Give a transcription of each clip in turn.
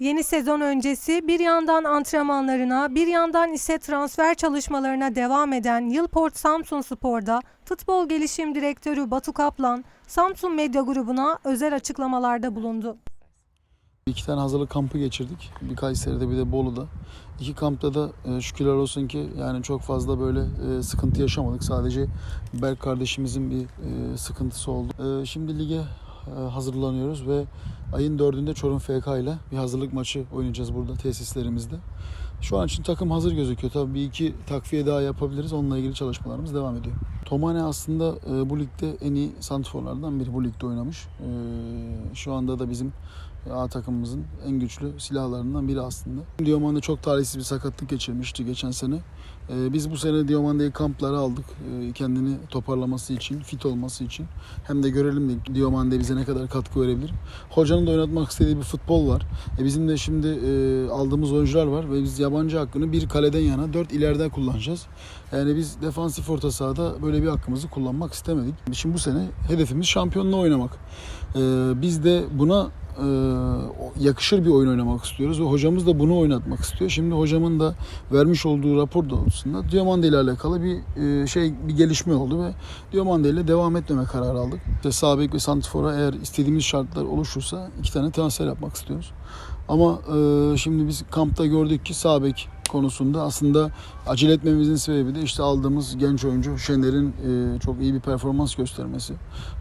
Yeni sezon öncesi bir yandan antrenmanlarına, bir yandan ise transfer çalışmalarına devam eden Yılport Samsun Spor'da futbol gelişim direktörü Batu Kaplan, Samsun Medya Grubu'na özel açıklamalarda bulundu. İki tane hazırlık kampı geçirdik. Bir Kayseri'de bir de Bolu'da. İki kampta da e, şükürler olsun ki yani çok fazla böyle e, sıkıntı yaşamadık. Sadece Berk kardeşimizin bir e, sıkıntısı oldu. Şimdi lige hazırlanıyoruz ve ayın dördünde Çorum FK ile bir hazırlık maçı oynayacağız burada tesislerimizde. Şu an için takım hazır gözüküyor. Tabii bir iki takviye daha yapabiliriz. Onunla ilgili çalışmalarımız devam ediyor. Tomane aslında e, bu ligde en iyi santrforlardan biri. Bu ligde oynamış. E, şu anda da bizim A takımımızın en güçlü silahlarından biri aslında. Dioman'da çok talihsiz bir sakatlık geçirmişti geçen sene. Ee, biz bu sene Dioman'daki kampları aldık. Ee, kendini toparlaması için, fit olması için. Hem de görelim de Dioman'da bize ne kadar katkı verebilir. Hocanın da oynatmak istediği bir futbol var. E, bizim de şimdi e, aldığımız oyuncular var ve biz yabancı hakkını bir kaleden yana dört ileriden kullanacağız. Yani biz defansif orta sahada böyle bir hakkımızı kullanmak istemedik. Şimdi bu sene hedefimiz şampiyonluğa oynamak. Ee, biz de buna yakışır bir oyun oynamak istiyoruz ve hocamız da bunu oynatmak istiyor. Şimdi hocamın da vermiş olduğu rapor doğrultusunda Diomande ile alakalı bir e, şey bir gelişme oldu ve Diomande ile devam etmeme kararı aldık. İşte sağ bek ve santrfora eğer istediğimiz şartlar oluşursa iki tane transfer yapmak istiyoruz. Ama e, şimdi biz kampta gördük ki sağ bek konusunda aslında acele etmemizin sebebi de işte aldığımız genç oyuncu Şener'in e, çok iyi bir performans göstermesi.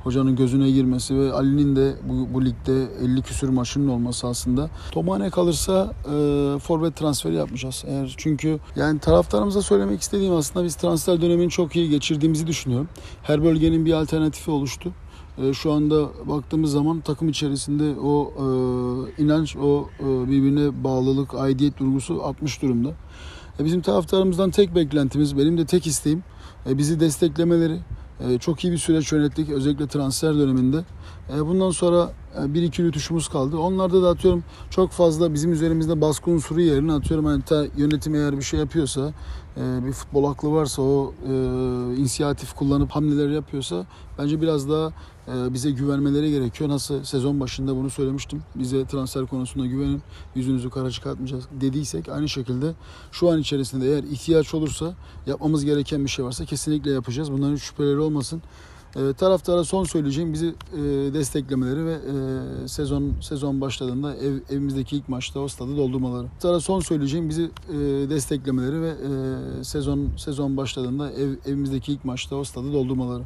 Hocanın gözüne girmesi ve Ali'nin de bu, bu ligde 50 küsür maçının olması aslında. Tomane kalırsa e, forvet transferi yapmayacağız. Eğer çünkü yani taraftarımıza söylemek istediğim aslında biz transfer dönemini çok iyi geçirdiğimizi düşünüyorum. Her bölgenin bir alternatifi oluştu. E, Şu anda baktığımız zaman takım içerisinde o e, inanç, o e, birbirine bağlılık, aidiyet duygusu artmış durumda. E, Bizim taraftarımızdan tek beklentimiz, benim de tek isteğim e, bizi desteklemeleri. E, Çok iyi bir süreç yönettik özellikle transfer döneminde. E, Bundan sonra e, bir iki rütuşumuz kaldı. Onlarda da atıyorum çok fazla bizim üzerimizde baskı unsuru yerine atıyorum hani ta yönetim eğer bir şey yapıyorsa e, bir futbol aklı varsa o e, inisiyatif kullanıp hamleler yapıyorsa bence biraz daha bize güvenmeleri gerekiyor. Nasıl sezon başında bunu söylemiştim. Bize transfer konusunda güvenin. Yüzünüzü kara çıkartmayacağız dediysek aynı şekilde şu an içerisinde eğer ihtiyaç olursa yapmamız gereken bir şey varsa kesinlikle yapacağız. Bunların şüpheleri olmasın. E, taraftara son söyleyeceğim bizi e, desteklemeleri ve e, sezon sezon başladığında ev, evimizdeki ilk maçta o stadı doldurmaları. Taraftara son söyleyeceğim bizi e, desteklemeleri ve e, sezon sezon başladığında ev, evimizdeki ilk maçta o stadı doldurmaları.